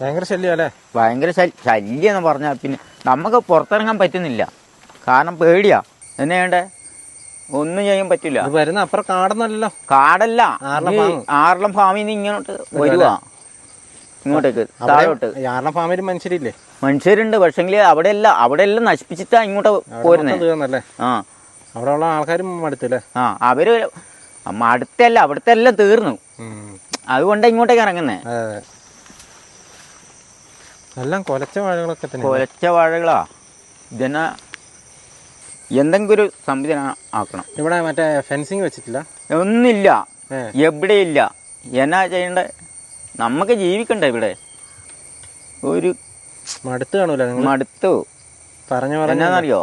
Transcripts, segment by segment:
ഭയങ്കര ശല്യം അല്ലേ? ഭയങ്കര ശല്യം എന്ന് പറഞ്ഞാൽ പിന്നെ നമുക്ക് പുറത്തിറങ്ങാൻ പറ്റുന്നില്ല. കാരണം പേടിയാ. എന്നെ വേണ്ടേ ഒന്നും ചെയ്യാൻ പറ്റില്ല. വരുന്ന അപ്പുറം കാടൊന്നല്ലോ കാടല്ല. ആറളം ഫാമിൽ നിന്ന് ഇങ്ങോട്ട് വരുവാ. ഇങ്ങോട്ടേക്ക് താഴോട്ട്. ആറളം ഫാമിൽ മനുഷ്യരില്ലേ? മനുഷ്യരുണ്ട്. പക്ഷെങ്കിൽ അവിടെ എല്ലാം അവിടെ എല്ലാം നശിപ്പിച്ചിട്ടാ ഇങ്ങോട്ട് പോരുന്നേ. ആ. അവിടെ ഉള്ള ആൾക്കാരും മടുത്തല്ലേ? ആ അവർ അടുത്തല്ല അവിടുത്തെ എല്ലാം തീർന്നു. അതുകൊണ്ട് ഇങ്ങോട്ടേക്ക് ഇറങ്ങുന്നേ. എല്ലാം കൊലച്ച വാഴകളൊക്കെ തന്നെ. കൊലച്ച വാഴകളാ. ഇതന്നെ എന്തെങ്കിലും ഒരു സംവിധാനം ആക്കണം. ഇവിടെ മറ്റേ ഫെൻസിങ് വെച്ചിട്ടില്ല? ഒന്നില്ല എവിടെയില്ല. എന്നാ ചെയ്യണ്ടേ? നമുക്ക് ജീവിക്കണ്ടേ ഇവിടെ? ഒരു മടുത്ത് കാണൂല മടുത്ത്. പറഞ്ഞു പറഞ്ഞാന്നറിയോ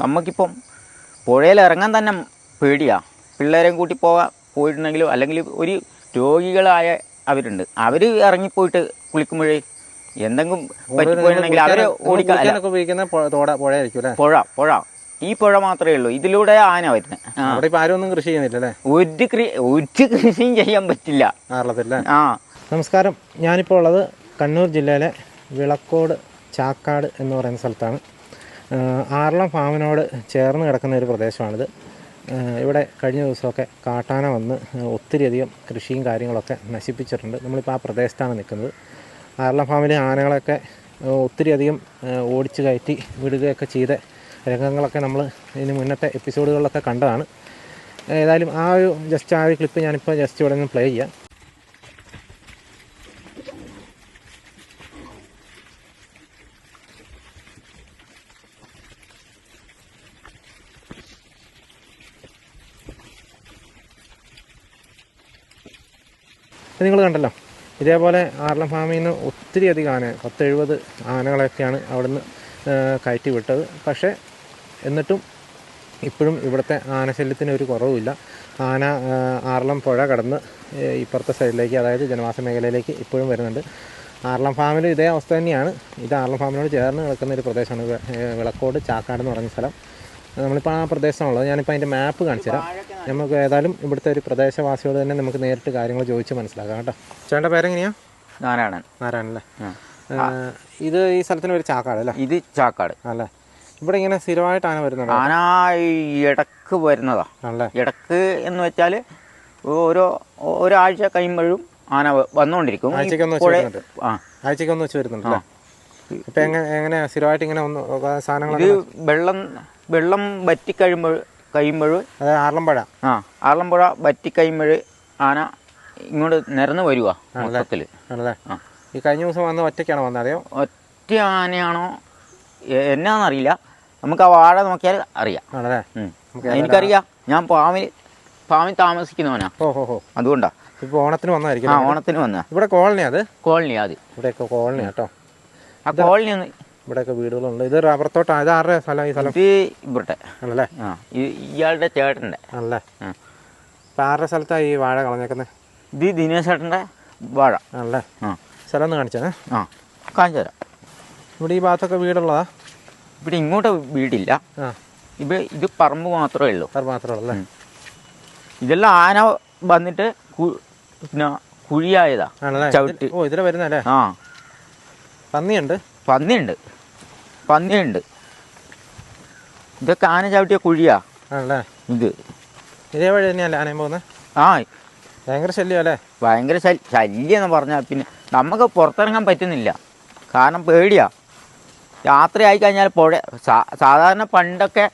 നമുക്കിപ്പം പുഴയിൽ ഇറങ്ങാൻ തന്നെ പേടിയാ. പിള്ളേരെയും കൂട്ടി പോവാ പോയിട്ടുണ്ടെങ്കിലും അല്ലെങ്കിൽ ഒരു രോഗികളായ അവരുണ്ട്. അവർ ഇറങ്ങിപ്പോയിട്ട് കുളിക്കുമ്പോഴേ എന്തെങ്കിലും പറ്റിപ്പോയിട്ടുണ്ടെങ്കിൽ അവരെ ഓടിക്കാൻ പുഴ- പുഴ പുഴ. ഈ പുഴ മാത്രമേ ഉള്ളൂ. ഇതിലൂടെ ആന വരുന്നത് ആരൊന്നും കൃഷി ചെയ്യുന്നില്ല ഒരു ഒരു കൃഷിയും ചെയ്യാൻ പറ്റില്ല. ആ. നമസ്കാരം. ഞാനിപ്പോൾ ഉള്ളത് കണ്ണൂർ ജില്ലയിലെ വിളക്കോട് ചാക്കാട് എന്ന് പറയുന്ന സ്ഥലത്താണ്. ആറളം ഫാമിനോട് ചേർന്ന് കിടക്കുന്ന ഒരു പ്രദേശമാണിത്. ഇവിടെ കഴിഞ്ഞ ദിവസമൊക്കെ കാട്ടാന വന്ന് ഒത്തിരിയധികം കൃഷിയും കാര്യങ്ങളൊക്കെ നശിപ്പിച്ചിട്ടുണ്ട്. നമ്മളിപ്പോൾ ആ പ്രദേശത്താണ് നിൽക്കുന്നത്. ആറളം ഫാമിലി ആനകളൊക്കെ ഒത്തിരി ഒത്തിരിയധികം ഓടിച്ചു കയറ്റി വിടുകയൊക്കെ ചെയ്ത രംഗങ്ങളൊക്കെ നമ്മൾ ഇതിന് മുന്നത്തെ എപ്പിസോഡുകളിലൊക്കെ കണ്ടതാണ്. ഏതായാലും ആ ഒരു ജസ്റ്റ് ആ ഒരു ക്ലിപ്പ് ഞാനിപ്പോൾ ജസ്റ്റ് ഇവിടെ നിന്ന് പ്ലേ ചെയ്യാം. നിങ്ങൾ കണ്ടല്ലോ. ഇതേപോലെ ആർലം ഫാമിൽ നിന്ന് ഒത്തിരി അധികം ആന പത്തെഴുപത് ആനകളൊക്കെയാണ് അവിടുന്ന് കയറ്റി വിട്ടത്. പക്ഷേ എന്നിട്ടും ഇപ്പോഴും ഇവിടുത്തെ ആനശല്യത്തിന് ഒരു കുറവുമില്ല. ആന ആർലം പുഴ കടന്ന് ഇപ്പുറത്തെ സൈഡിലേക്ക് അതായത് ജനവാസ മേഖലയിലേക്ക് ഇപ്പോഴും വരുന്നുണ്ട്. ആർലം ഫാമിലും ഇതേ അവസ്ഥ തന്നെയാണ്. ഇത് ആർലം ഫാമിനോട് ചേർന്ന് കിടക്കുന്ന ഒരു പ്രദേശമാണ് വിളക്കോട് ചാക്കാട് എന്ന് പറഞ്ഞ സ്ഥലം. നമ്മളിപ്പോൾ ആ പ്രദേശമാണുള്ളത്. ഞാനിപ്പോൾ അതിന്റെ മാപ്പ് കാണിച്ചു തരാം നമുക്ക് ഏതായാലും ഇവിടുത്തെ ഒരു പ്രദേശവാസിയോട് തന്നെ നമുക്ക് നേരിട്ട് കാര്യങ്ങൾ ചോദിച്ച് മനസ്സിലാക്കാം കേട്ടോ. ചേട്ടന്റെ പേരെങ്ങനെയാ? നാരായണൻ. നാരായണൻ അല്ലേ? ഇത് ഈ സ്ഥലത്തിന് ഒരു ചാക്കാട് അല്ലേ? ഇത് ചാക്കാട്. അല്ലേ? ഇവിടെ ഇങ്ങനെ സ്ഥിരമായിട്ട് ആന വരുന്നത് ആന ഇടയ്ക്ക് വരുന്നതാ. അല്ലേ ഇടയ്ക്ക് എന്ന് വെച്ചാൽ ഓരോ ഒരാഴ്ച കഴിയുമ്പോഴും ആന വന്നുകൊണ്ടിരിക്കും ആഴ്ചക്കൊന്ന് വെച്ച് വരുന്നുണ്ട്. ഇപ്പം എങ്ങനെ സ്ഥിരമായിട്ട് ഇങ്ങനെ സാധനങ്ങൾ ഇത് വെള്ളം വെള്ളം വറ്റി കഴിയുമ്പോൾ കഴിയുമ്പോൾ അതായത് ആറളമ്പുഴ ആ ആറളമ്പുഴ വറ്റി കഴിയുമ്പോൾ ആന ഇങ്ങോട്ട് നിരന്ന് വരുക മൊത്തത്തിൽ ആ. ഈ കഴിഞ്ഞ ദിവസം വന്ന് ഒറ്റയ്ക്കാണോ വന്നത് അറിയോ? ഒറ്റ ആനയാണോ? എന്നാന്നറിയില്ല. നമുക്ക് ആ വാഴ നോക്കിയാൽ അറിയാം. ആണല്ലേ? എനിക്കറിയാം. ഞാൻ പാമിൽ പാമിൽ താമസിക്കുന്നവനാ. ഓ ഹോ ഹോ. അതുകൊണ്ടാ. ഇപ്പോൾ ഓണത്തിന് വന്നായിരിക്കും ആ ഓണത്തിന് വന്ന ഇവിടെ കോളനിയാ അത്? കോളനി അത്. ഇവിടെയൊക്കെ കോളനി കേട്ടോ. ആ കോളനി ഒന്ന് ഇവിടെയൊക്കെ വീടുകളുണ്ട്. ഇത് റബ്ബർ തോട്ടം ഇത് ആരുടെ സ്ഥലം? ഈ സ്ഥലം? ഇത് ഇവിടെ ആണല്ലേ? ഇയാളുടെ ചേട്ടന്റെ. ആണല്ലേ. ഇപ്പം ആരുടെ സ്ഥലത്താണ് ഈ വാഴ കളഞ്ഞേക്കുന്നത് ഇത് ദിനേശ് ചേട്ടന്റെ വാഴ. ആണല്ലേ? ആ. സ്ഥലം ഒന്ന് കാണിച്ചേ. ആ കാണിച്ചു തരാം. ഇവിടെ ഈ ഭാഗത്തൊക്കെ വീടുള്ളതാ? ഇവിടെ ഇങ്ങോട്ട് വീടില്ല. ആ. ഇത് ഇത് പറമ്പ് മാത്രമേ ഉള്ളൂ. പറമ്പ് മാത്രമേ ഉള്ളൂ അല്ലേ? ഇതെല്ലാം ആന വന്നിട്ട് പിന്നെ കുഴിയായതാ. ചവിട്ടി. ഓ ഇതിലെ വരുന്നല്ലേ ആ. പന്നിയുണ്ട്? പന്നിയുണ്ട്. പന്നിയുണ്ട്. ഇതൊക്കെ ആന ചവിട്ടിയ കുഴിയാ. ആണല്ലേ? ഇത്. ഇതേ വഴി തന്നെയല്ലേ ആനയും പോകുന്നത് ആ. ഭയങ്കര ശല്യം അല്ലേ? ഭയങ്കര ശല്യം എന്ന് പറഞ്ഞാൽ പിന്നെ നമുക്ക് പുറത്തിറങ്ങാൻ പറ്റുന്നില്ല. കാരണം പേടിയാ. രാത്രി ആയി കഴിഞ്ഞാൽ പുഴ സാധാരണ പണ്ടൊക്കെ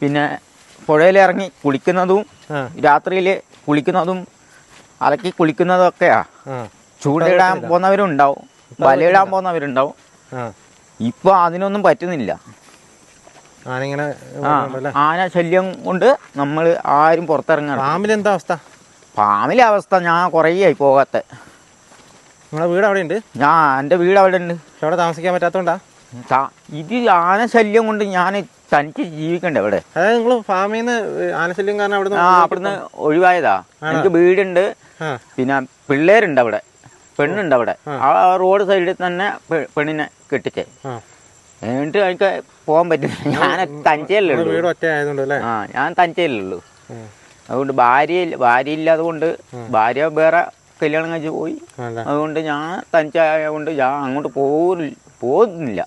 പിന്നെ പുഴയിൽ ഇറങ്ങി കുളിക്കുന്നതും രാത്രിയിൽ കുളിക്കുന്നതും അലക്കി കുളിക്കുന്നതൊക്കെയാ. ഒക്കെയാ ചൂടിടാൻ പോകുന്നവരുണ്ടാവും. വലയിടാൻ പോകുന്നവരുണ്ടാവും. ഇപ്പൊ അതിനൊന്നും പറ്റുന്നില്ല. ആന ഇങ്ങനെ അല്ലേ ആന ശല്യം കൊണ്ട് നമ്മൾ ആരും പുറത്തിറങ്ങണം ഫാമിൽ എന്താ അവസ്ഥ? പാമ്പിലെ അവസ്ഥ ഞാൻ കുറേ ആയി പോകാത്ത. നിങ്ങളെ വീട് അവിടെ ഉണ്ട് ഞാൻ എന്റെ വീട് അവിടെ ഉണ്ട് അവിടെ താമസിക്കാൻ പറ്റാത്തോണ്ടാ? ഇത് ആന ശല്യം കൊണ്ട് ഞാൻ തനിച്ച് ജീവിക്കണ്ടേ ഇവിടെ? അതായത് നിങ്ങൾ ഫാമിൽ നിന്ന് ആനശല്യം കാരണം അവിടെ ആ അവിടുന്ന് ഒഴിവായതാ. എനിക്ക് വീടുണ്ട്. പിന്നെ പിള്ളേരുണ്ട് അവിടെ. പെണ്ണുണ്ട് അവിടെ. ആ. റോഡ് സൈഡിൽ തന്നെ പെണ്ണിനെ കെട്ടിച്ചേ. എന്നിട്ട് എനിക്ക് പോകാൻ പറ്റില്ല. ഞാൻ തഞ്ചയല്ലേ ഉള്ളൂ. ആ ഞാൻ തഞ്ചയല്ലേ ഉള്ളൂ. അതുകൊണ്ട് ഭാര്യ ഭാര്യ ഇല്ലാതെ കൊണ്ട് ഭാര്യ വേറെ കല്യാണം കഴിച്ച് പോയി. അതുകൊണ്ട് ഞാൻ തനിച്ചായതുകൊണ്ട് ഞാൻ അങ്ങോട്ട് പോകില്ല പോകുന്നില്ല.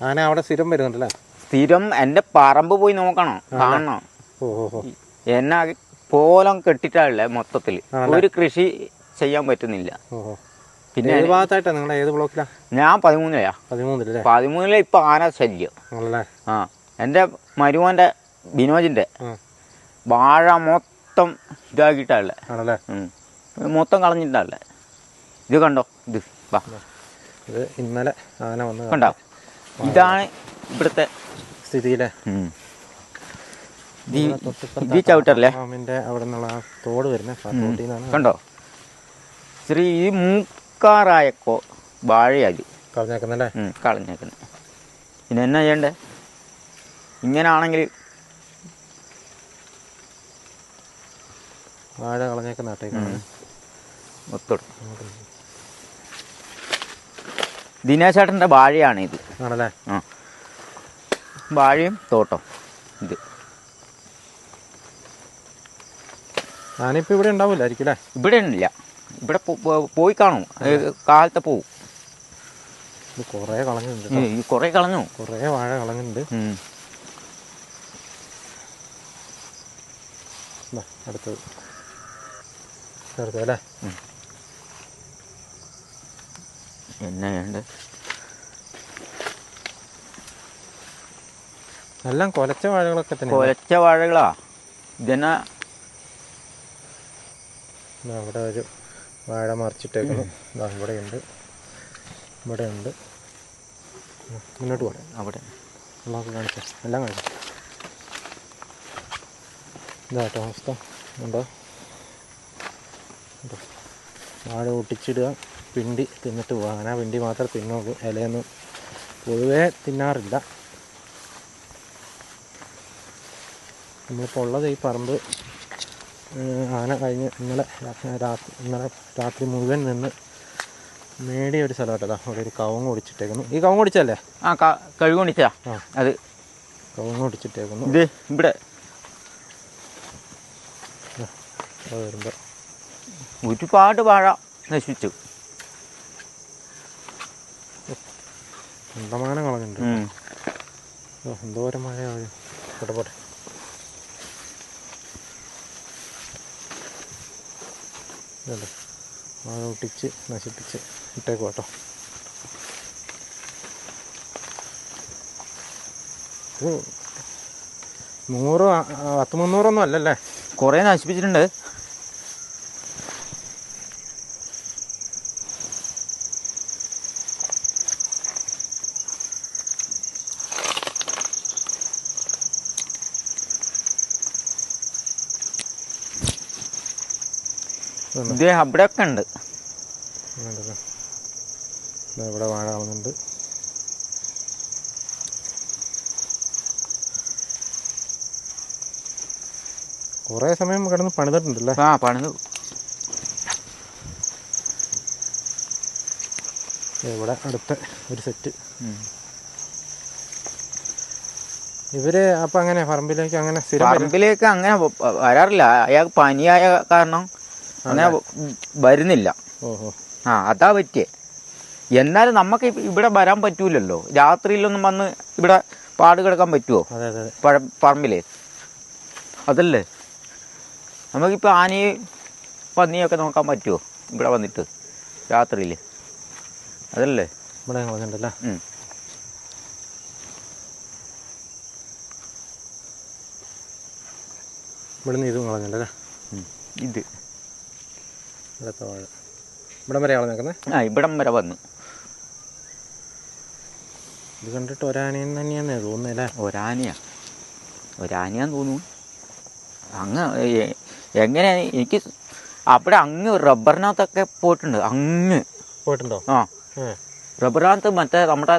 ആന അവിടെ സ്ഥിരം വരുന്നുണ്ടല്ലേ? സ്ഥിരം എന്റെ പറമ്പ് പോയി നോക്കണം കാണണം. എന്നെ പോലം കെട്ടിട്ടാണല്ലേ മൊത്തത്തിൽ ഒരു കൃഷി ചെയ്യാൻ പറ്റുന്നില്ല. പിന്നെ ഏത് ഭാഗത്തായിട്ടാണ് നിങ്ങളുടെ ഏത് ബ്ലോക്കിലാ? ഞാൻ പതിമൂന്നിലാ പതിമൂന്നിലല്ലേ? പതിമൂന്നിലെ ഇപ്പൊ ആന ശല്യം. ആ എന്റെ മരുമോന്റെ ബിനോജിന്റെ ആ. വാഴ മൊത്തം ഇതാക്കിയിട്ടാണല്ലേ ഉം. മൊത്തം കളഞ്ഞിട്ടാണല്ലേ ഇത് കണ്ടോ? ഇത് വാ. ഇത് ഇന്നലെ ആന വന്ന് കണ്ടോ? ഇതാണ് ഇവിടുത്തെ സ്ഥിതിയിലെ. ഈ- ചവിട്ടല്ലേ? അവിടെ നിന്നുള്ള ആ തോട് വരുന്നത് കണ്ടോ? ശ്രീ ഈ മൂക്കാറായക്കോ വാഴയത് കളഞ്ഞേക്കുന്നല്ലേ? കളഞ്ഞേക്കുന്നത് പിന്നെ എന്നാ ചെയ്യണ്ടേ? ഇങ്ങനാണെങ്കിൽ വാഴ കളഞ്ഞേക്കുന്ന ദിനേശ് ചേട്ടന്റെ വാഴയാണ് ഇത്. ആണല്ലേ? ആ. വാഴയും തോട്ടം ഇത്. ഞാനിപ്പോൾ ഇവിടെ ഉണ്ടാവില്ലായിരിക്കും അല്ലേ? ഇവിടെ ഇല്ല ഇവിടെ പോയി കാണും. കാലത്തെ പോവും. കുറേ കളഞ്ഞിട്ടുണ്ട് കുറേ കളഞ്ഞു. കുറേ വാഴ കളഞ്ഞിട്ടുണ്ട്. അടുത്തത്. അടുത്തത് അല്ലേ എല്ലാം കൊലച്ച വാഴകളൊക്കെ തന്നെ കൊലച്ച വാഴകളാ. ഇതെന്നാ? അവിടെ ഒരു വാഴ മറിച്ചിട്ടേക്കുന്നു. ഇതാ ഇവിടെ ഉണ്ട് ഇവിടെ ഉണ്ട് മുന്നോട്ട് പോകാം അവിടെ. നമുക്ക് കാണിക്കാം. എല്ലാം കാണിക്കാം. ഇതാട്ടോ അവസ്ഥ. ഉണ്ടോ? വാഴ ഒട്ടിച്ചിടുക പിണ്ടി തിന്നിട്ട് പോവുക അങ്ങനെ പിണ്ടി മാത്രമേ തിന്നുള്ളൂ. ഇലയൊന്നും പൊതുവേ തിന്നാറില്ല. നമ്മളിപ്പോൾ ഉള്ളത് ഈ പറമ്പ് ആന കഴിഞ്ഞ് ഇന്നലെ രാത്രി ഇന്നലെ രാത്രി മുഴുവൻ നിന്ന് നേടിയ ഒരു സ്ഥലമായിട്ടതാ അവിടെ ഒരു കവുങ്ങ് ഒടിച്ചിട്ടേക്കുന്നു ഈ കവുങ്ങ് ഒടിച്ചല്ലേ ആ കഴുകു ആ. അത് കവുങ്ങ് ഒടിച്ചിട്ടേക്കുന്നു ഇത് ഇവിടെ വരുമ്പോൾ ഒരുപാട് വാഴ നശിച്ചു കണ്ടമാനം കളഞ്ഞിട്ടുണ്ട് എന്തോരം മഴ പോട്ടെ പോട്ടെ മഴ ഒട്ടിച്ച് നശിപ്പിച്ച് ഇട്ടേക്കും കേട്ടോ. ഇത് നൂറ് പത്ത് മുന്നൂറൊന്നും അല്ലല്ലേ? കുറേ നശിപ്പിച്ചിട്ടുണ്ട്. ഇത് അവിടെയൊക്കെ ഉണ്ട്. ഇവിടെ വാഴ ആവുന്നുണ്ട് കുറേ സമയം കിടന്ന് പണിതിട്ടുണ്ടല്ലേ? ആ പണിത്. ഇവിടെ അടുത്ത ഒരു സെറ്റ്. ഇവർ അപ്പൊ അങ്ങനെ പറമ്പിലേക്ക് അങ്ങനെ പറമ്പിലേക്ക് അങ്ങനെ വരാറില്ല. അയാൾക്ക് പനിയായ കാരണം അങ്ങനെ വരുന്നില്ല. ആ അതാ പറ്റിയേ. എന്നാലും നമുക്ക് ഇവിടെ വരാൻ പറ്റൂലല്ലോ. രാത്രിയിലൊന്നും വന്ന് ഇവിടെ പാട് കിടക്കാൻ പറ്റുമോ പറമ്പിലേ. അതല്ലേ? നമുക്കിപ്പോൾ ആനയെ പന്നിയൊക്കെ നോക്കാൻ പറ്റുമോ ഇവിടെ വന്നിട്ട് രാത്രിയിൽ അതല്ലേ? ഇവിടെ ഉം. ഇവിടെ നിന്ന് ഇത് കളഞ്ഞല്ലേ ഇത്. അടുത്ത വാഴ ഇവിടെ വരെ കളഞ്ഞേക്കുന്നത് ആ ഇവിടം വരെ വന്നു. ഇത് കണ്ടിട്ട് ഒരാനയും തന്നെയാന്നേ തോന്നുന്നല്ലേ ഒരാനയാ. ഒരാനയാന്ന് തോന്നുന്നു. അങ്ങ് എങ്ങനെ എനിക്ക് അവിടെ അങ്ങ് റബ്ബറിനകത്തൊക്കെ പോയിട്ടുണ്ട് അങ്ങ്. പോയിട്ടുണ്ടോ? ആ. റബ്ബറിനകത്ത് മറ്റേ നമ്മുടെ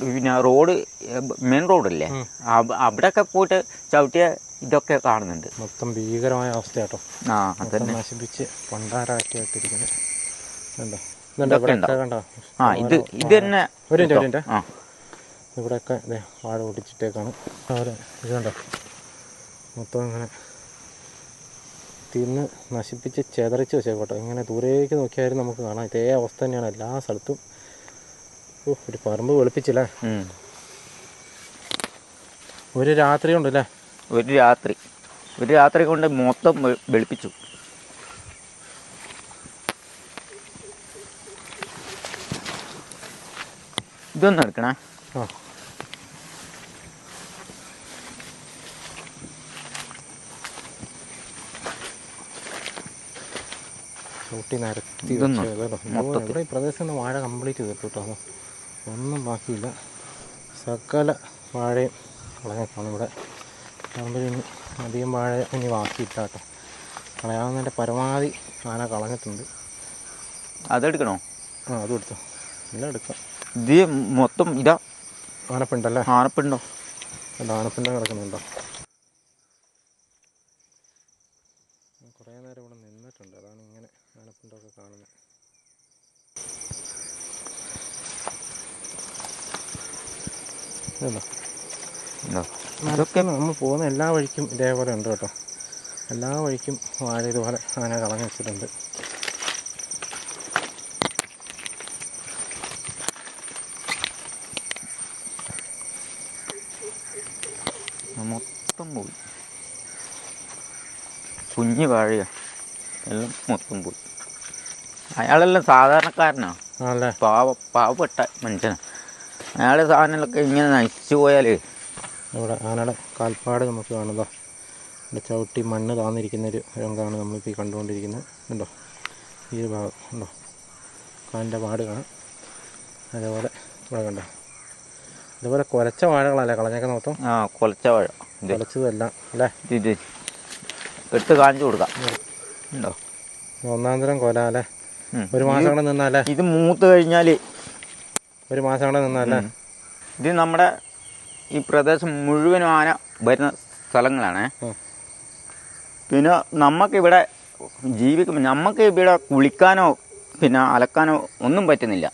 പിന്നെ റോഡ് മെയിൻ റോഡല്ലേ? അല്ലേ അവ- അവിടെയൊക്കെ പോയിട്ട് ചവിട്ടിയ ഇതൊക്കെ കാണുന്നുണ്ട്. മൊത്തം ഭീകരമായ അവസ്ഥയാട്ടോ. ആ അതന്നെ. നശിപ്പിച്ച് പണ്ടാരാക്കി കണ്ടോ? ഇതുണ്ടോ? കണ്ടോ? ആ ഇത് ഇത് തന്നെ ഒരു മിനിറ്റ് ഒരു മിനിറ്റ്. ആ ഇവിടെയൊക്കെ വാഴ പൊട്ടിച്ചിട്ടേക്കാണ്. അവർ ഇത് കണ്ടോ മൊത്തം ഇങ്ങനെ തിന്ന് നശിപ്പിച്ച് ചെതറിച്ച് വെച്ചേക്കോട്ടോ ഇങ്ങനെ ദൂരേക്ക് നോക്കിയാലും നമുക്ക് കാണാം. ഇതേ അവസ്ഥ തന്നെയാണ് എല്ലാ സ്ഥലത്തും. ഓ ഒരു പറമ്പ് വെളുപ്പിച്ചില്ലേ. ഒരു രാത്രി ഉണ്ടല്ലേ ഒരു രാത്രി. ഒരു രാത്രി കൊണ്ട് മൊത്തം വെളുപ്പിച്ചു. ഇതൊന്നും എടുക്കണേ. നിരത്തി. ഇവിടെ ഈ പ്രദേശത്ത് വാഴ കംപ്ലീറ്റ് ചെയ്തിട്ടു കേട്ടോ ഒന്നും ബാക്കിയില്ല. സകല വാഴയും കളഞ്ഞിട്ടാണ് ഇവിടെ പറമ്പിൽ ഇനി അധികം വാഴ ഇനി ബാക്കിയില്ല കേട്ടോ. കളയാവുന്നതിന്റെ പരമാവധി ആന കളഞ്ഞിട്ടുണ്ട്. അതെടുക്കണോ ആ അതും എടുത്തു. എല്ലാം എടുക്കാം. ഇത് മൊത്തം ഇതാ. ആനപ്പിണ്ടല്ലേ? ആനപ്പുണ്ടോ? അല്ല ആനപ്പിണ്ട കിടക്കുന്നുണ്ടോ? കുറേ നേരം ഇവിടെ നിന്നിട്ടുണ്ട്. അതാണ് ഇങ്ങനെ ആനപ്പിണ്ടമൊക്കെ കാണുന്നത് ഇതല്ലോ ഇതോ. ഇതൊക്കെ നമ്മൾ പോകുന്ന എല്ലാ വഴിക്കും ഇതേപോലെ ഉണ്ട് കേട്ടോ. എല്ലാ വഴിക്കും വാഴ ഇതുപോലെ അങ്ങനെ കളഞ്ഞു വെച്ചിട്ടുണ്ട്. മൊത്തം പോയി. കുഞ്ഞു വാഴയാ. എല്ലാം മൊത്തം പോയി. അയാളെല്ലാം സാധാരണക്കാരനാ. അല്ലേ പാവ പാവപ്പെട്ട മനുഷ്യനാ. അയാളുടെ സാധനങ്ങളൊക്കെ ഇങ്ങനെ നശിച്ചു പോയാൽ ഇവിടെ ആനയുടെ കാൽപ്പാട് നമുക്ക് കാണുന്നതോ ഇവിടെ ചവിട്ടി മണ്ണ് താന്നിരിക്കുന്ന ഒരു രംഗമാണ് നമ്മളിപ്പോൾ ഈ കണ്ടുകൊണ്ടിരിക്കുന്നത്. കണ്ടോ? ഈ ഒരു ഭാഗം കണ്ടോ? കാലിന്റെ പാട് കാണാം. അതേപോലെ ഇവിടെ കണ്ടോ? ഇതുപോലെ കുലച്ച വാഴകളല്ലേ കളഞ്ഞേക്കുന്ന മൊത്തം? ആ കൊലച്ച വാഴ. കുലച്ചതല്ല അല്ലേ? എടുത്ത് കാഞ്ഞു കാണിച്ചു കൊടുക്കാം. ഉണ്ടോ? ഒന്നാം തരം കൊല അല്ലേ? ഒരു മാസം കൂടെ നിന്നാലേ ഇത് മൂത്ത് കഴിഞ്ഞാൽ ഒരു മാസം കൂടെ നിന്നാലേ ഇത് നമ്മുടെ ഈ പ്രദേശം മുഴുവനും ആന വരുന്ന സ്ഥലങ്ങളാണ്. പിന്നെ നമുക്കിവിടെ ജീവിക്കും നമുക്ക് ഇവിടെ കുളിക്കാനോ പിന്നെ അലക്കാനോ ഒന്നും പറ്റുന്നില്ല.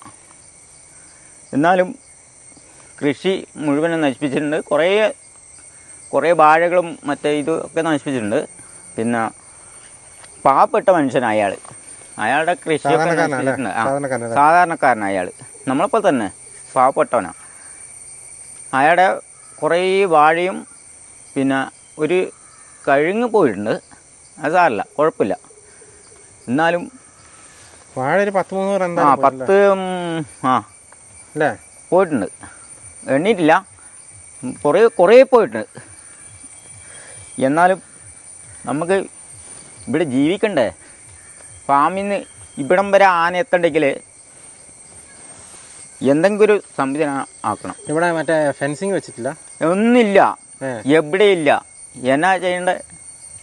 എന്നാലും കൃഷി മുഴുവനും നശിപ്പിച്ചിട്ടുണ്ട്. കുറേ കുറേ വാഴകളും മറ്റേ ഇതൊക്കെ നശിപ്പിച്ചിട്ടുണ്ട്. പിന്നെ പാവപ്പെട്ട മനുഷ്യനാണ് അയാൾ അയാളുടെ കൃഷിയൊക്കെ സാധാരണക്കാരനായ സാധാരണക്കാരനാണ് അയാൾ നമ്മളെപ്പോൾ തന്നെ പാവപ്പെട്ടവനാണ് അയാളുടെ കുറേ വാഴയും പിന്നെ ഒരു കഴുങ്ങ് പോയിട്ടുണ്ട്. അത് സാറില്ല കുഴപ്പമില്ല. എന്നാലും വാഴ ഒരു പത്ത് മൂന്ന് ആ പത്ത് ആ. അല്ലേ? പോയിട്ടുണ്ട്. എണ്ണീട്ടില്ല. കുറേ കുറേ പോയിട്ടുണ്ട്. എന്നാലും നമുക്ക് ഇവിടെ ജീവിക്കണ്ടേ? ഫാമിൽ നിന്ന് ഇവിടം വരെ ആന എത്തണ്ടെങ്കിൽ എന്തെങ്കിലും ഒരു സംവിധാനം ആക്കണം. ഇവിടെ മറ്റേ ഫെൻസിങ് വെച്ചിട്ടില്ല? ഒന്നില്ല എവിടെയില്ല. എന്നാ ചെയ്യണ്ടേ?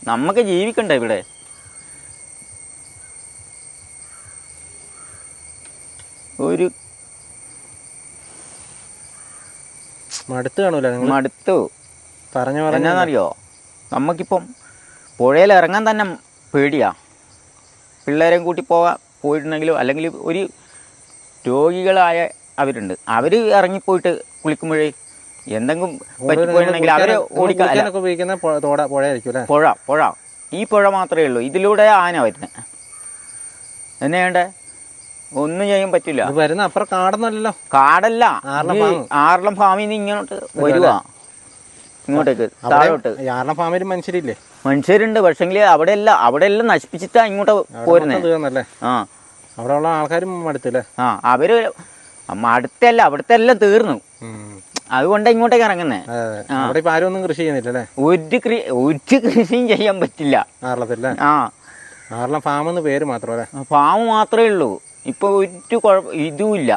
നമുക്ക് ജീവിക്കണ്ട ഇവിടെ? ഒരു മടുത്ത് കാണൂല നിങ്ങൾ മടുത്തു. പറഞ്ഞു പറഞ്ഞാന്നറിയോ നമുക്കിപ്പം പുഴയിൽ ഇറങ്ങാൻ തന്നെ പേടിയാ. പിള്ളേരെയും കൂട്ടി പോവാ പോയിട്ടുണ്ടെങ്കിലും അല്ലെങ്കിൽ ഒരു രോഗികളായ അവരുണ്ട്. അവർ ഇറങ്ങിപ്പോയിട്ട് കുളിക്കുമ്പോഴേ എന്തെങ്കിലും പറ്റിപ്പോയിട്ടുണ്ടെങ്കിൽ അവരെ ഓടിക്കാൻ പുഴ- പുഴ. ഈ പുഴ മാത്രമേ ഉള്ളൂ. ഇതിലൂടെ ആന വരുന്നത് എന്നാ വേണ്ടേ ഒന്നും ചെയ്യാൻ പറ്റില്ല. വരുന്ന അപ്പുറം കാടൊന്നുമല്ലല്ലോ. കാടല്ല. ആറളം ഫാമിൽ നിന്ന് ഇങ്ങോട്ട് വരുവാ. ഇങ്ങോട്ടേക്ക് താഴോട്ട്. ഫാമിൽ മനുഷ്യരില്ലേ? മനുഷ്യരുണ്ട്. പക്ഷെങ്കിൽ അവിടെ അല്ല അവിടെ എല്ലാം നശിപ്പിച്ചിട്ടാ ഇങ്ങോട്ട് പോരുന്നത് പോരുന്നേ. ആ. അവിടെ ഉള്ള ആൾക്കാരും മടുത്തില്ലേ? ആ അവർ അടുത്തല്ല അവിടുത്തെ എല്ലാം തീർന്നു അതുകൊണ്ട് ഇങ്ങോട്ടേക്ക് ഇറങ്ങുന്നേ. അവിടെ ഇപ്പൊ ആരും ഒന്നും കൃഷി ചെയ്യുന്നില്ല ഒരു കൃഷി ഒരു കൃഷിയും ചെയ്യാൻ പറ്റില്ല. ആറളത്തില്ല ആ. ആറളം ഫാം എന്ന് പേര് മാത്രം അല്ലേ? ഫാം മാത്രമേ ഉള്ളൂ. ഇപ്പൊ ഒരു കുഴപ്പം ഇതുമില്ല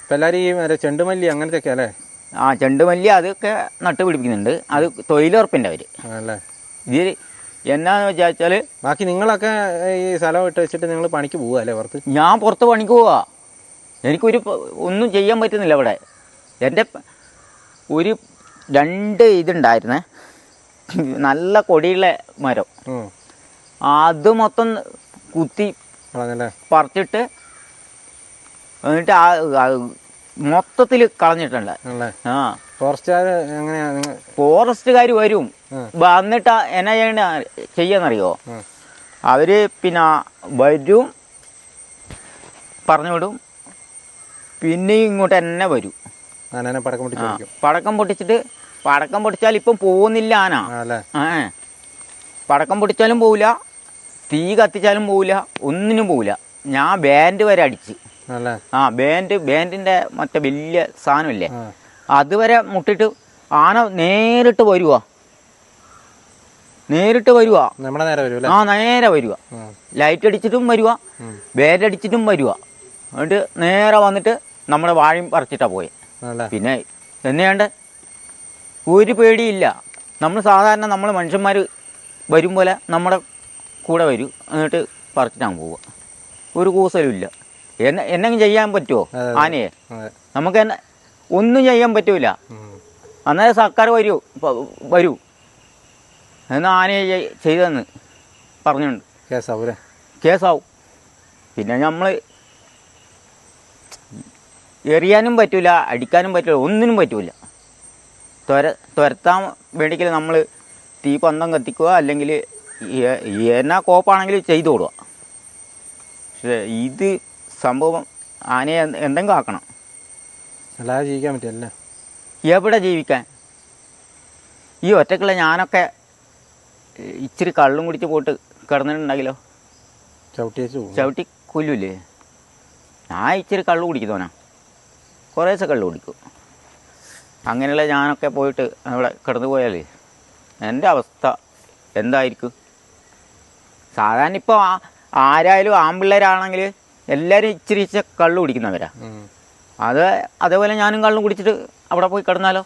ഇപ്പൊ എല്ലാരും ഈ മറ്റേ ചെണ്ടുമല്ലി അങ്ങനത്തെ ഒക്കെ അല്ലേ? ആ ചെണ്ടുമല്ലി അതൊക്കെ നട്ടുപിടിപ്പിക്കുന്നുണ്ട് അത് തൊഴിലുറപ്പിന്റെ അവർ ഇത് എന്നാന്ന് വെച്ചാൽ ബാക്കി നിങ്ങളൊക്കെ ഈ സ്ഥലം ഇട്ട് വെച്ചിട്ട് നിങ്ങൾ പണിക്ക് പോവാ അല്ലേ പുറത്ത്? ഞാൻ പുറത്ത് പണിക്ക് പോവാ. എനിക്കൊരു ഒന്നും ചെയ്യാൻ പറ്റുന്നില്ല ഇവിടെ. എന്റെ ഒരു രണ്ട് ഇതുണ്ടായിരുന്നേ. നല്ല കൊടിയുള്ള മരം. അത് മൊത്തം കുത്തി പറിച്ചിട്ട് എന്നിട്ട് ആ മൊത്തത്തിൽ കളഞ്ഞിട്ടുണ്ട്. ആ. ഫോറസ്റ്റുകാർ വരും. വന്നിട്ട് എന്നാ ചെയ്യണ? ചെയ്യാന്നറിയോ? അവർ അവർ പിന്നെ വരും പറഞ്ഞു വിടും പിന്നെയും ഇങ്ങോട്ട് തന്നെ വരും. ആനനെ പടക്കം പൊട്ടിച്ച് പടക്കം പൊട്ടിച്ചിട്ട് പടക്കം പൊട്ടിച്ചാൽ ഇപ്പം പോകുന്നില്ല ആന. ഏ. പടക്കം പൊട്ടിച്ചാലും പോവില്ല തീ കത്തിച്ചാലും പോവില്ല ഒന്നിനും പോവില്ല. ഞാൻ ബാൻഡ് വരെ അടിച്ച്. ആ ബാൻഡ് ബാൻഡിന്റെ മറ്റേ വലിയ സാധനമില്ലേ? അതുവരെ മുട്ടിട്ട് ആന നേരിട്ട് വരുവാ. നേരിട്ട് വരുക ആ നേരെ വരുക ലൈറ്റ് അടിച്ചിട്ടും വരുക. ബാൻഡ് അടിച്ചിട്ടും വരുക എന്നിട്ട് നേരെ വന്നിട്ട് നമ്മുടെ വാഴയും പറിച്ചിട്ടാ പോയെ. അല്ലേ പിന്നെ എന്നെയാണ്ട് ഒരു പേടിയില്ല. നമ്മൾ സാധാരണ നമ്മൾ മനുഷ്യന്മാർ വരും പോലെ നമ്മുടെ കൂടെ വരും. എന്നിട്ട് പറിച്ചിട്ടാണ് പോവുക. ഒരു കൂസലുമില്ല എന്നെ എന്നെങ്കിലും ചെയ്യാൻ പറ്റുമോ. ആനയെ? നമുക്ക് എന്നെ ഒന്നും ചെയ്യാൻ പറ്റൂല. അന്നേരം സർക്കാർ വരൂ. വരൂ. എന്ന് ആനയെ ചെയ്- ചെയ്തെന്ന് പറഞ്ഞിട്ടുണ്ട് കേസാവൂ കേസാവും. പിന്നെ നമ്മൾ എറിയാനും പറ്റില്ല അടിക്കാനും പറ്റില്ല ഒന്നിനും പറ്റില്ല തുര തുരത്താൻ വേണ്ടിക്കൽ നമ്മൾ തീ പന്തം കത്തിക്കുക അല്ലെങ്കിൽ എന്നാ കോപ്പാണെങ്കിൽ ചെയ്തു കൊടുക്കുക. പക്ഷേ ഇത് സംഭവം ആനയെ എന്ത് എന്തെങ്കിലും ആക്കണം. അല്ലാതെ ജീവിക്കാൻ പറ്റില്ല എവിടെ ജീവിക്കാൻ? ഈ ഒറ്റക്കുള്ള ഞാനൊക്കെ ഇച്ചിരി കള്ളും കുടിച്ച് പോയിട്ട് കിടന്നിട്ടുണ്ടെങ്കിലോ ചവിട്ടി ചവിട്ടി കൊല്ലൂലേ? ഞാൻ ഇച്ചിരി കള്ളു കുടിക്കുന്നവനാ. കുറേശ്ശെ കള്ളു കുടിക്കും അങ്ങനെയുള്ള ഞാനൊക്കെ പോയിട്ട് അവിടെ കിടന്നു പോയാൽ എന്റെ അവസ്ഥ എന്തായിരിക്കും? സാധാരണ ഇപ്പോൾ ആരായാലും ആൺപിള്ളേരാണെങ്കിൽ എല്ലാവരും ഇച്ചിരി ഇച്ചിരി കള്ളു കുടിക്കുന്നവരാ. അത് അതേപോലെ ഞാനും കള്ളും കുടിച്ചിട്ട് അവിടെ പോയി കിടന്നാലോ?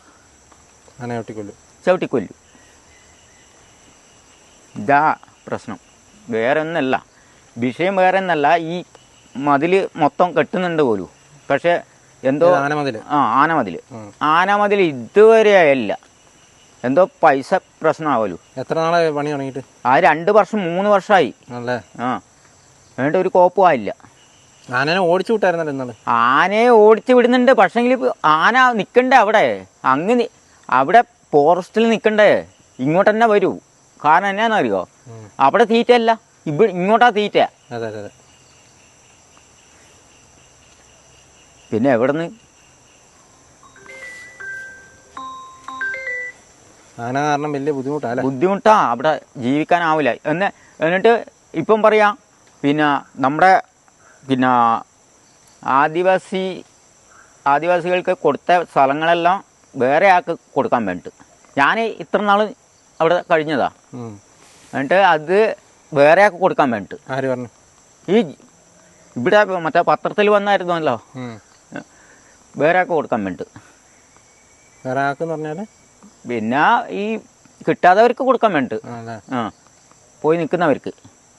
ചവിട്ടിക്കൊല്ലു. ഇതാ പ്രശ്നം. വേറെ ഒന്നല്ല വിഷയം വേറെ ഒന്നല്ല ഈ മതിൽ മൊത്തം കെട്ടുന്നുണ്ട് പോലും. പക്ഷേ എന്തോ ആനമതിൽ ആ ആനമതിൽ ആനമതിൽ ആനമതിൽ ഇതുവരെ അല്ല എന്തോ പൈസ പ്രശ്നമാവലു എത്ര നാളെ പണി തുടങ്ങിയിട്ട്? ആ രണ്ട് വർഷം മൂന്ന് വർഷമായി അല്ലേ ആ. വേണ്ട ഒരു കോപ്പും ആയില്ല. ആനനെ ഓടിച്ചു വിട്ടായിരുന്നല്ലോ ഇന്നാൾ. ആനയെ ഓടിച്ചു വിടുന്നുണ്ട്. പക്ഷെങ്കിൽ ആന നിൽക്കണ്ടേ അവിടെ? അങ്ങ് അവിടെ ഫോറസ്റ്റിൽ നിൽക്കണ്ടേ ഇങ്ങോട്ട് തന്നെ വരൂ. കാരണം എന്നാന്നറിയോ. അവിടെ തീറ്റയല്ല. ഇവ ഇങ്ങോട്ടാ തീറ്റ. അതെ അതെ അതെ പിന്നെ എവിടുന്ന്? ആന കാരണം വലിയ ബുദ്ധിമുട്ടാ ബുദ്ധിമുട്ടാ അവിടെ ജീവിക്കാനാവില്ല എന്ന് എന്നിട്ട് ഇപ്പം പറയാം പിന്നെ നമ്മുടെ പിന്നെ ആദിവാസി ആദിവാസികൾക്ക് കൊടുത്ത സ്ഥലങ്ങളെല്ലാം വേറെ ആൾക്ക് കൊടുക്കാൻ വേണ്ടിട്ട്. ഞാൻ ഇത്ര നാൾ അവിടെ കഴിഞ്ഞതാ. എന്നിട്ട് അത് വേറെ ആൾക്ക് കൊടുക്കാൻ വേണ്ടിട്ട്. ആര് പറഞ്ഞു? ഈ ഇവിടെ മറ്റേ പത്രത്തിൽ വന്നായിരുന്നല്ലോ. വേറെ ആൾക്ക് കൊടുക്കാൻ വേണ്ടിട്ട്. വേറെ ആക്കെന്ന് പറഞ്ഞാൽ? പിന്നെ ഈ കിട്ടാത്തവർക്ക് കൊടുക്കാൻ വേണ്ടിട്ട്. ആ പോയി നിൽക്കുന്നവർക്ക്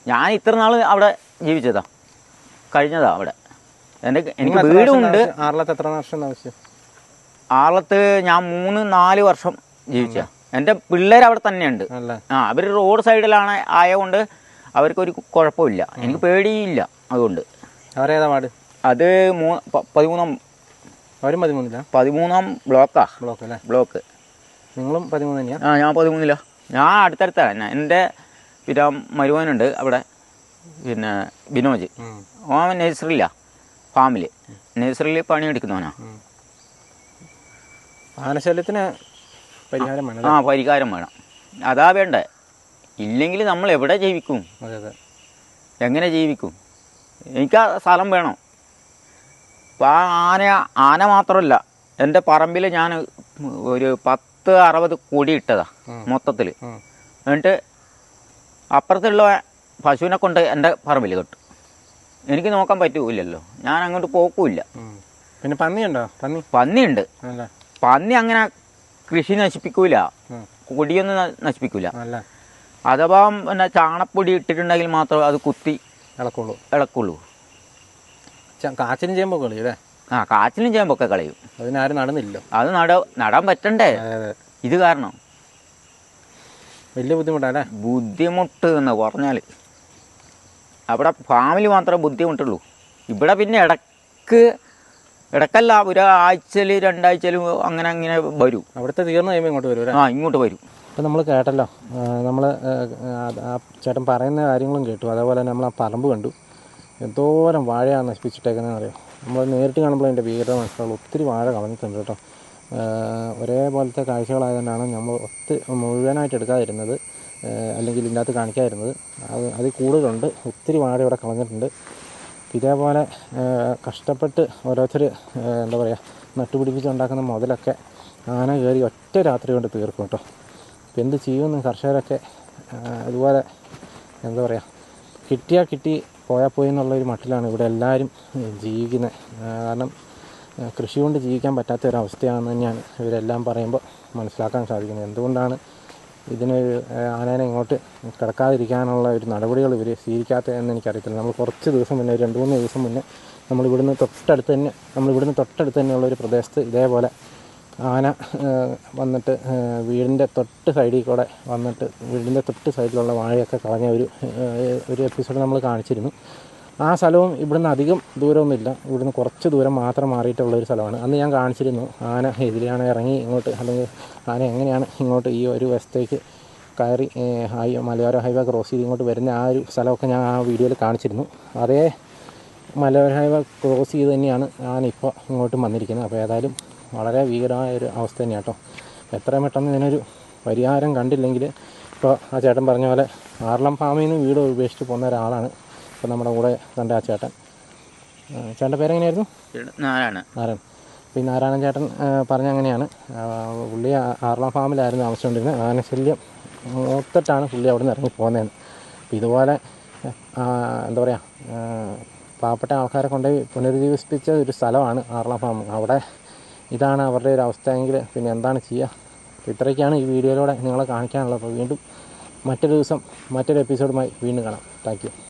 ഞാൻ ഇത്ര നാൾ അവിടെ ജീവിച്ചതാ. കഴിഞ്ഞതാ അവിടെ. എന്റെ എനിക്ക് വീടുണ്ട് ആറളത്ത്? എത്ര വർഷം താമസിച്ചു? ആറളത്ത് ഞാൻ മൂന്ന് നാല് വർഷം ജീവിച്ച എന്റെ പിള്ളേർ അവിടെ തന്നെയുണ്ട്. ആ അവർ റോഡ് സൈഡിലാണ് ആയതുകൊണ്ട് അവർക്കൊരു കുഴപ്പമില്ല. എനിക്ക് പേടിയില്ല അതുകൊണ്ട്. അവരേതാ വാർഡ്? അത് മൂ പതിമൂന്നാം അവരും പതിമൂന്നില്ല പതിമൂന്നാം ബ്ലോക്കാ. ബ്ലോക്ക് അല്ലേ ബ്ലോക്ക്. നിങ്ങളും പതിമൂന്ന് തന്നെയാ ആ ഞാൻ പതിമൂന്നില്ല ഞാൻ അടുത്തടുത്താണ് ഞാൻ എന്റെ പിന്നെ മരുവനുണ്ട് അവിടെ. പിന്നെ ബിനോജ്. ഓൻ നേഴ്സറിയില്ല ഫാമിൽ നേഴ്സറിയിൽ പണിയെടുക്കുന്നവനാ. ആനശല്യത്തിന് പരിഹാരം വേണം ആ പരിഹാരം വേണം. അതാ വേണ്ടേ. ഇല്ലെങ്കിൽ നമ്മൾ എവിടെ ജീവിക്കും? എങ്ങനെ ജീവിക്കും? എനിക്ക് ആ സ്ഥലം വേണം. അപ്പം ആ ആന ആന മാത്രമല്ല എന്റെ പറമ്പിൽ ഞാൻ ഒരു പത്ത് അറുപത് കൊടി ഇട്ടതാ മൊത്തത്തിൽ. എന്നിട്ട് അപ്പുറത്തുള്ള പശുവിനെ കൊണ്ട് എന്റെ പറമ്പിൽ കെട്ടു. എനിക്ക് നോക്കാൻ പറ്റൂലല്ലോ ഞാൻ അങ്ങോട്ട് പോക്കൂല്ല. പിന്നെ പന്നിയുണ്ടോ പന്നി? പന്നിയുണ്ട്. പന്നി അങ്ങനെ കൃഷി നശിപ്പിക്കൂല. കൊടിയൊന്നും നശിപ്പിക്കൂല. അഥവാ പിന്നെ ചാണപ്പൊടി ഇട്ടിട്ടുണ്ടെങ്കിൽ മാത്രമേ അത് കുത്തി ഇളക്കുള്ളൂ. ഇളക്കുള്ളൂ. കാച്ചിലും ചെയ്യുമ്പോൾ കളി അല്ലേ ആ കാച്ചിലും ചെയ്യുമ്പൊക്കെ കളയും. അതിനാരും നടന്നില്ല. അത് നട നടാൻ പറ്റണ്ടേ? ഇത് കാരണം. വലിയ ബുദ്ധിമുട്ടാ അല്ലേ ബുദ്ധിമുട്ട് എന്ന് പറഞ്ഞാൽ അവിടെ ഫാമിലി മാത്രമേ ബുദ്ധിമുട്ടുള്ളൂ. ഇവിടെ പിന്നെ ഇടയ്ക്ക് ഇടക്കല്ല ഒരു ആഴ്ചയിൽ രണ്ടാഴ്ചയിലും അങ്ങനെ അങ്ങനെ വരും. അവിടുത്തെ തീർന്നു കഴിയുമ്പോൾ ഇങ്ങോട്ട് വരും ആ ഇങ്ങോട്ട് വരും. ഇപ്പം നമ്മൾ കേട്ടല്ലോ നമ്മൾ ആ ചേട്ടൻ പറയുന്ന കാര്യങ്ങളും കേട്ടു. അതേപോലെ തന്നെ നമ്മൾ ആ പറമ്പ് കണ്ടു. എന്തോരം വാഴയാണ് നശിപ്പിച്ചിട്ടേക്കുന്നതെന്ന് അറിയാം? നമ്മൾ നേരിട്ട് കാണുമ്പോൾ അതിന്റെ ഭീകരത മനസ്സിലാവും ഒത്തിരി വാഴ കളഞ്ഞിട്ടുണ്ട് കേട്ടോ. ഒരേപോലത്തെ കാഴ്ചകളായതുകൊണ്ടാണ് നമ്മൾ ഒത്തിരി മുഴുവനായിട്ട് എടുക്കാതിരുന്നത് അല്ലെങ്കിൽ ഇതിന്റെ കാണിക്കാതിരുന്നത്. അത് അതിൽ കൂടുതലുണ്ട്. ഒത്തിരി വാഴ ഇവിടെ കളഞ്ഞിട്ടുണ്ട്. ഇതേപോലെ കഷ്ടപ്പെട്ട് ഓരോരുത്തർ എന്താ പറയുക നട്ടുപിടിപ്പിച്ചുണ്ടാക്കുന്ന മുതലൊക്കെ ആന കയറി ഒറ്റ രാത്രി കൊണ്ട് തീർക്കും കേട്ടോ. ഇപ്പം എന്ത് ചെയ്യുമെന്ന് കർഷകരൊക്കെ അതുപോലെ എന്താ പറയുക കിട്ടിയാൽ കിട്ടി പോയാൽ പോയി എന്നുള്ളൊരു മട്ടിലാണ് ഇവിടെ എല്ലാവരും ജീവിക്കുന്നത് കാരണം കൃഷി കൊണ്ട് ജീവിക്കാൻ പറ്റാത്ത ഒരു ഒരവസ്ഥയാണെന്ന് തന്നെയാണ് ഇവരെല്ലാം പറയുമ്പോൾ മനസ്സിലാക്കാൻ സാധിക്കുന്നത്. എന്തുകൊണ്ടാണ് ഇതിനൊരു ആനേനെ ഇങ്ങോട്ട് കിടക്കാതിരിക്കാനുള്ള ഒരു നടപടികൾ ഇവർ സ്വീകരിക്കാത്ത എന്ന് എനിക്കറിയത്തില്ല. നമ്മൾ കുറച്ച് ദിവസം മുന്നേ രണ്ട് മൂന്ന് ദിവസം മുന്നേ നമ്മൾ ഇവിടുന്ന് തൊട്ടടുത്ത് തന്നെ നമ്മൾ ഇവിടുന്ന് തൊട്ടടുത്ത് തന്നെയുള്ള ഒരു പ്രദേശത്ത് ഇതേപോലെ ആന വന്നിട്ട് വീടിന്റെ തൊട്ട് സൈഡിൽ കൂടെ വന്നിട്ട് വീടിന്റെ തൊട്ട് സൈഡിലുള്ള വാഴയൊക്കെ കളഞ്ഞ ഒരു ഒരു എപ്പിസോഡ് നമ്മൾ കാണിച്ചിരുന്നു. ആ സ്ഥലവും ഇവിടുന്ന് അധികം ദൂരമൊന്നുമില്ല. ഇവിടുന്ന് കുറച്ച് ദൂരം മാത്രം മാറിയിട്ടുള്ള ഒരു സ്ഥലമാണ്. അന്ന് ഞാൻ കാണിച്ചിരുന്നു ആന എതിരെയാണ് ഇറങ്ങി ഇങ്ങോട്ട് അല്ലെങ്കിൽ ആന എങ്ങനെയാണ് ഇങ്ങോട്ട് ഈ ഒരു വശത്തേക്ക് കയറി ഹൈ മലയോര ഹൈവേ ക്രോസ് ചെയ്ത് ഇങ്ങോട്ട് വരുന്ന ആ ഒരു സ്ഥലമൊക്കെ ഞാൻ ആ വീഡിയോയിൽ കാണിച്ചിരുന്നു. അതേ മലയോര ഹൈവേ ക്രോസ് ചെയ്ത് തന്നെയാണ് ഞാൻ ഇപ്പോൾ ഇങ്ങോട്ടും വന്നിരിക്കുന്നത്. അപ്പോൾ ഏതായാലും വളരെ ഭീകരമായ ഒരു അവസ്ഥ തന്നെയാണ് കേട്ടോ എത്രയും പെട്ടെന്ന് ഇതിനൊരു പരിഹാരം കണ്ടില്ലെങ്കിൽ ഇപ്പോൾ ആ ചേട്ടൻ പറഞ്ഞ പോലെ ആർളം ഫാമിൽ നിന്ന് വീട് ഉപേക്ഷിച്ച് പോകുന്ന ഒരാളാണ് ഇപ്പോൾ നമ്മുടെ കൂടെ കണ്ട ആ ചേട്ടൻ. ചേട്ടന്റെ പേരെങ്ങനെയായിരുന്നു? നാരായണ നാരായണൻ. അപ്പോൾ ഈ നാരായണൻ ചേട്ടൻ പറഞ്ഞ അങ്ങനെയാണ്. പുള്ളി ആർലം ഫാമിലായിരുന്നു താമസിച്ചുകൊണ്ടിരുന്നത്. ആനശല്യം മൂത്തിട്ടാണ് പുള്ളി അവിടെ നിന്ന് ഇറങ്ങി പോകുന്നതെന്ന്. അപ്പോൾ ഇതുപോലെ എന്താ പറയുക പാവപ്പെട്ട ആൾക്കാരെ കൊണ്ടുപോയി പുനരുജ്ജീവിപ്പിച്ച ഒരു സ്ഥലമാണ് ആർളം ഫാം. അവിടെ ഇതാണ് അവരുടെ ഒരു അവസ്ഥയെങ്കിൽ പിന്നെ എന്താണ് ചെയ്യുക? അപ്പോൾ ഇത്രയൊക്കെയാണ് ഈ വീഡിയോയിലൂടെ നിങ്ങളെ കാണിക്കാനുള്ളത്. അപ്പോൾ വീണ്ടും മറ്റൊരു ദിവസം മറ്റൊരു എപ്പിസോഡുമായി വീണ്ടും കാണാം. Thank you